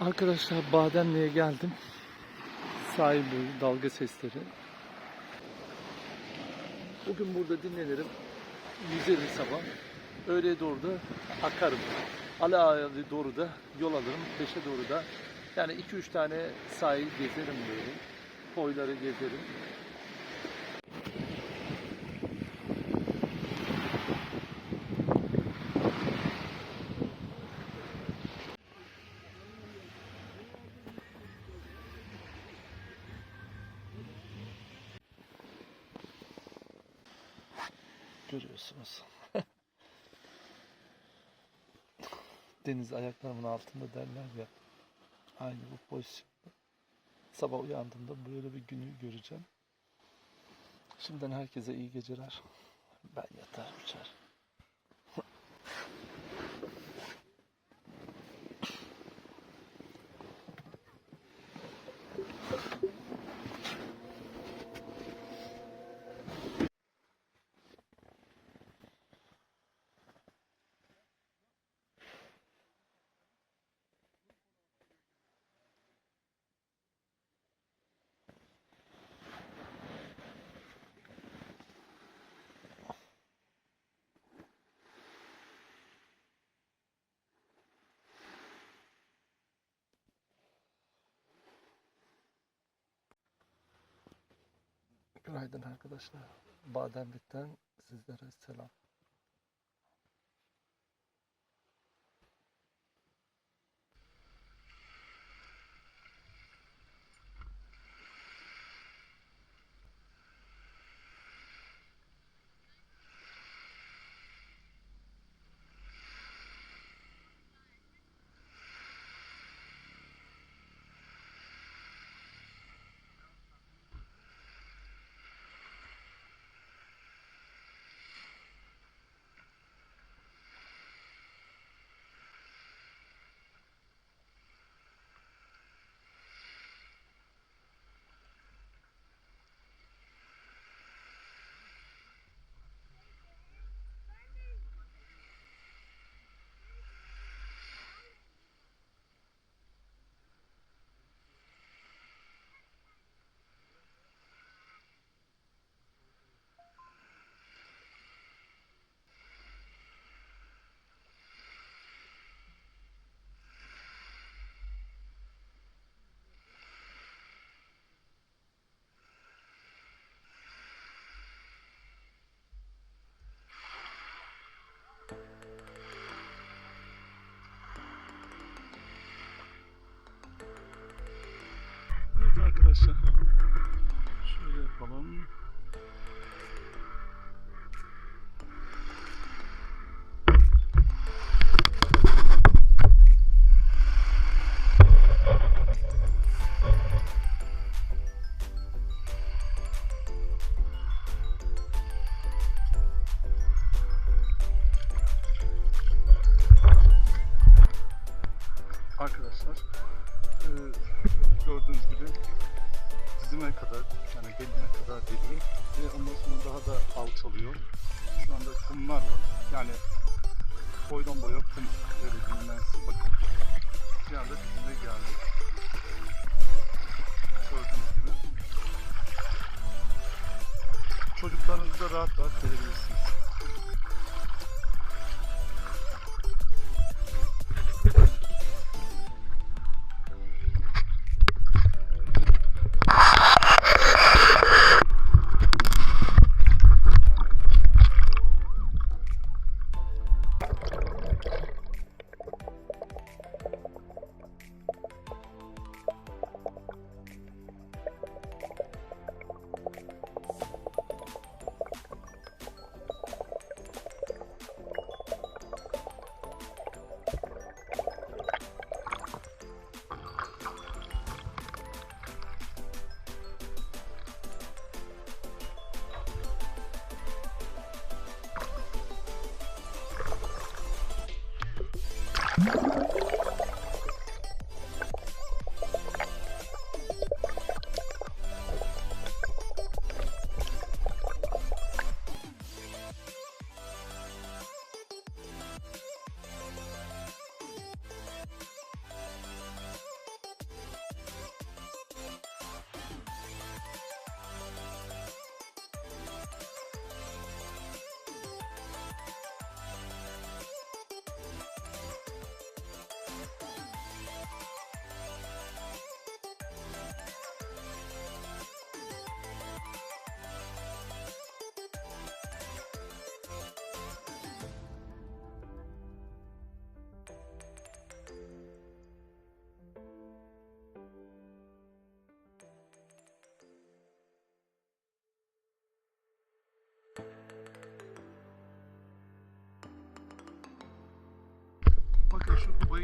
Arkadaşlar Bademli'ye geldim. Sahil boyu dalga sesleri. Bugün burada dinlenirim. Yüzerim sabah. Öğleye doğru da akarım. Alaali doğru da yol alırım. Beşe doğru da. Yani 2-3 tane sahil gezerim böyle. Koyları gezerim. Görüyorsunuz. Deniz ayaklarımın altında derler ya. Aynı bu pozisyonda. Sabah uyandığımda böyle bir günü göreceğim. Şimdiden herkese iyi geceler. Ben yatar uçar. Günaydın arkadaşlar. Bademlik'ten sizlere selam. Arkadaşlar. Şöyle yapalım. Arkadaşlar eee, gördüğünüz gibi dizime kadar yani beline kadar geliyor ve ondan sonra daha da alçalıyor. Şu anda kumlar var. Yani boydan boya kum öyle bilinen bakın. Bir anda dibine geldi. Gördüğünüz gibi. Çocuklarınızı da rahat rahat verebilirsiniz.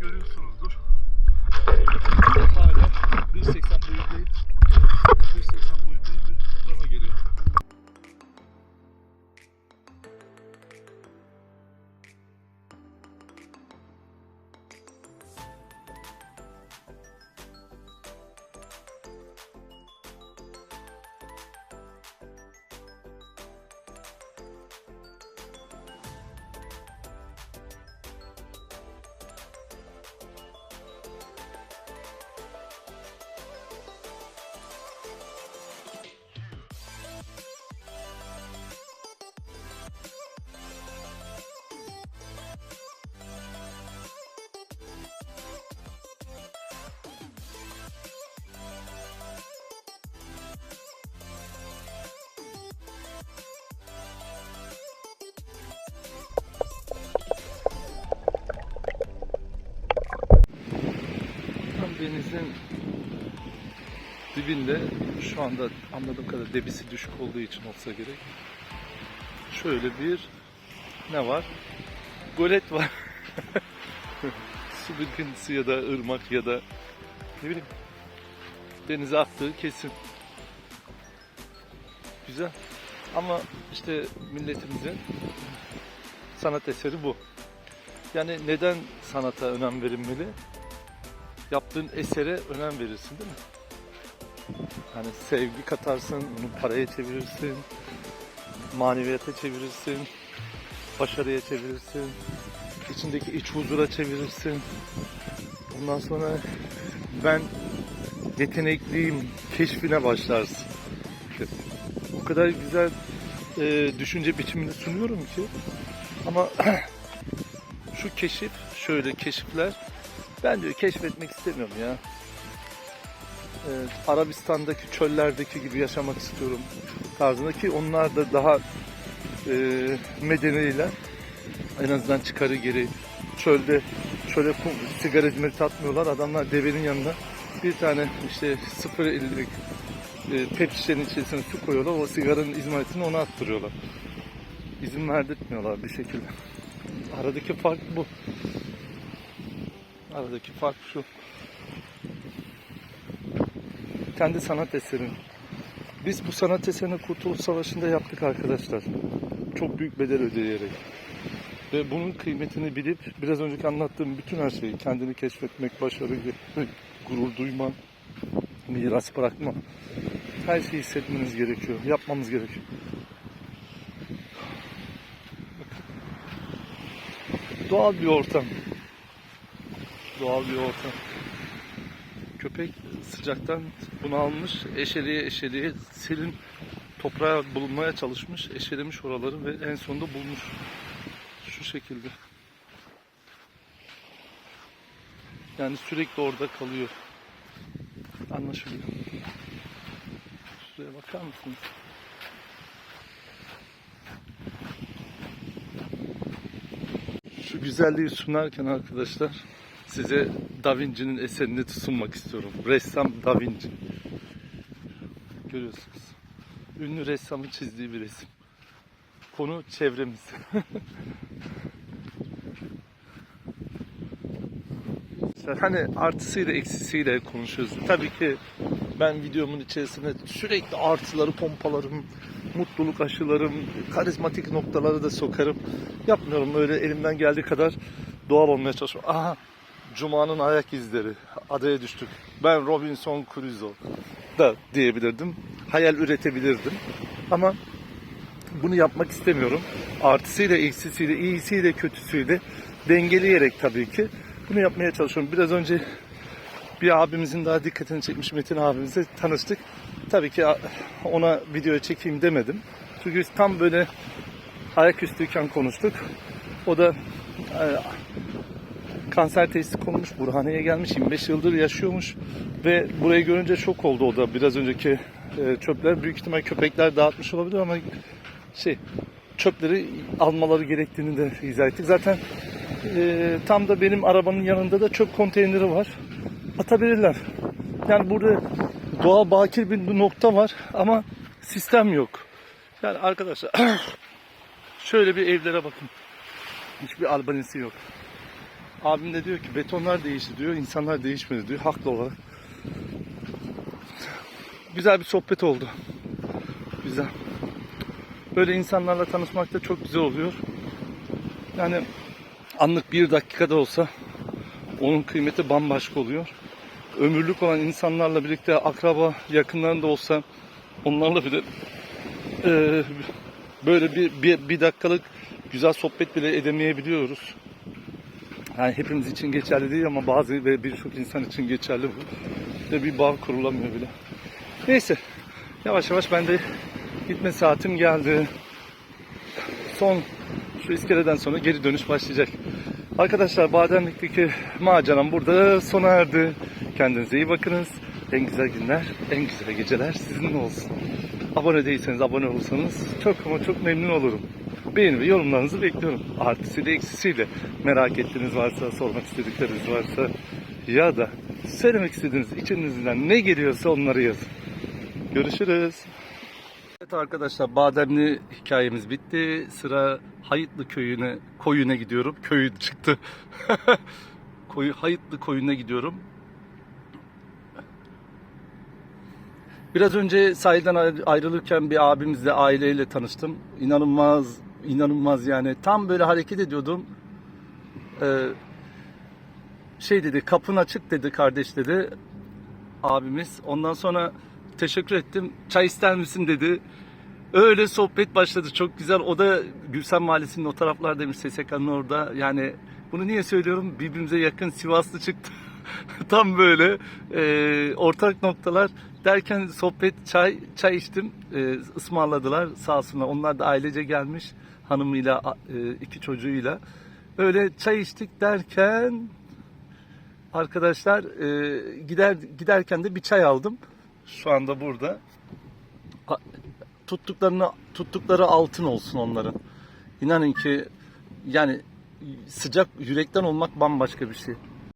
Görüyorsunuzdur. Denizin dibinde şu anda anladığım kadarıyla debisi düşük olduğu için olsa gerek. Şöyle bir ne var? Golet var. Su birikintisi ya da ırmak ya da ne bileyim denize attığı kesin. Güzel. Ama işte milletimizin sanat eseri bu. Yani neden sanata önem verilmeli? Yaptığın esere önem verirsin değil mi? Hani sevgi katarsın, onu paraya çevirirsin, maneviyata çevirirsin, başarıya çevirirsin, içindeki iç huzura çevirirsin. Ondan sonra ben yetenekliyim keşfine başlarsın. O kadar güzel e, düşünce biçimini sunuyorum ki ama şu keşif, şöyle keşifler ben diyor keşfetmek istemiyorum ya. Evet, Arabistan'daki çöllerdeki gibi yaşamak istiyorum tarzında ki onlar da daha e, medeniler. En azından çıkarı geri çölde çöle kum, sigara hizmeti atmıyorlar. Adamlar devenin yanına bir tane işte 0.50'lik e, pet şişenin içerisine su koyuyorlar. O sigaranın izmaritini ona attırıyorlar. İzin verdirtmiyorlar bir şekilde. Aradaki fark bu. Aradaki fark şu. Kendi sanat eserin. Biz bu sanat eserini Kurtuluş Savaşı'nda yaptık arkadaşlar. Çok büyük bedel ödeyerek. Ve bunun kıymetini bilip biraz önceki anlattığım bütün her şeyi kendini keşfetmek, başarı, gurur duyma, miras bırakma. Her şeyi hissetmeniz gerekiyor. Yapmamız gerekiyor. Doğal bir ortam doğal bir ortam. Köpek sıcaktan bunalmış, eşeliye eşeliye serin toprağa bulunmaya çalışmış, eşelemiş oraları ve en sonunda bulmuş. Şu şekilde. Yani sürekli orada kalıyor. Anlaşılıyor. Şuraya bakar mısınız? Şu güzelliği sunarken arkadaşlar size Da Vinci'nin eserini sunmak istiyorum. Ressam Da Vinci. Görüyorsunuz. Ünlü ressamın çizdiği bir resim. Konu çevremiz. Hani artısıyla eksisiyle konuşuyoruz. Tabii ki ben videomun içerisine sürekli artıları pompalarım, mutluluk aşılarım, karizmatik noktaları da sokarım. Yapmıyorum öyle elimden geldiği kadar doğal olmaya çalışıyorum. Aha Cuma'nın ayak izleri. Adaya düştük. Ben Robinson Crusoe da diyebilirdim. Hayal üretebilirdim. Ama bunu yapmak istemiyorum. Artısıyla, eksisiyle, iyisiyle, kötüsüyle dengeleyerek tabii ki bunu yapmaya çalışıyorum. Biraz önce bir abimizin daha dikkatini çekmiş Metin abimizle tanıştık. Tabii ki ona video çekeyim demedim. Çünkü tam böyle ayaküstüyken konuştuk. O da e, kanser teşhisi konmuş. Burhaniye'ye gelmiş. 25 yıldır yaşıyormuş. Ve burayı görünce şok oldu o da. Biraz önceki e, çöpler büyük ihtimal köpekler dağıtmış olabilir ama şey çöpleri almaları gerektiğini de izah ettik. Zaten e, tam da benim arabanın yanında da çöp konteyneri var. Atabilirler. Yani burada doğal bakir bir nokta var ama sistem yok. Yani arkadaşlar şöyle bir evlere bakın. Hiçbir albanisi yok. Abim de diyor ki betonlar değişti diyor, insanlar değişmedi diyor. Haklı olarak. Güzel bir sohbet oldu. Güzel. Böyle insanlarla tanışmak da çok güzel oluyor. Yani anlık bir dakikada olsa onun kıymeti bambaşka oluyor. Ömürlük olan insanlarla birlikte akraba yakınlarında olsa onlarla bile eee, böyle bir, bir, bir dakikalık güzel sohbet bile edemeyebiliyoruz. Yani hepimiz için geçerli değil ama bazı ve birçok insan için geçerli bu. Ve bir bağ kurulamıyor bile. Neyse yavaş yavaş ben de gitme saatim geldi. Son şu iskeleden sonra geri dönüş başlayacak. Arkadaşlar Bademlik'teki maceram burada sona erdi. Kendinize iyi bakınız. En güzel günler, en güzel geceler sizinle olsun. Abone değilseniz abone olursanız çok ama çok memnun olurum. Beğeni ve yorumlarınızı bekliyorum. Artısıyla eksisiyle. Merak ettiğiniz varsa, sormak istedikleriniz varsa ya da söylemek istediğiniz içinizden ne geliyorsa onları yazın. Görüşürüz. Evet arkadaşlar Bademli hikayemiz bitti. Sıra Hayıtlı köyüne, koyuna gidiyorum. Köyü çıktı. Koyu, Hayıtlı koyuna gidiyorum. Biraz önce sahilden ayrı- ayrılırken bir abimizle aileyle tanıştım. İnanılmaz, inanılmaz yani. Tam böyle hareket ediyordum. Ee, şey dedi, kapın açık dedi kardeş dedi abimiz. Ondan sonra teşekkür ettim. Çay ister misin dedi. Öyle sohbet başladı. Çok güzel. O da Gülsen Mahallesi'nin o taraflardaymış SSK'nın orada. Yani bunu niye söylüyorum? Birbirimize yakın Sivaslı çıktı. Tam böyle e, ortak noktalar derken sohbet çay çay içtim. E, ısmarladılar sağ olsunlar. Onlar da ailece gelmiş hanımıyla e, iki çocuğuyla. Öyle çay içtik derken arkadaşlar e, gider giderken de bir çay aldım. Şu anda burada. Tuttuklarını tuttukları altın olsun onların. İnanın ki yani sıcak yürekten olmak bambaşka bir şey.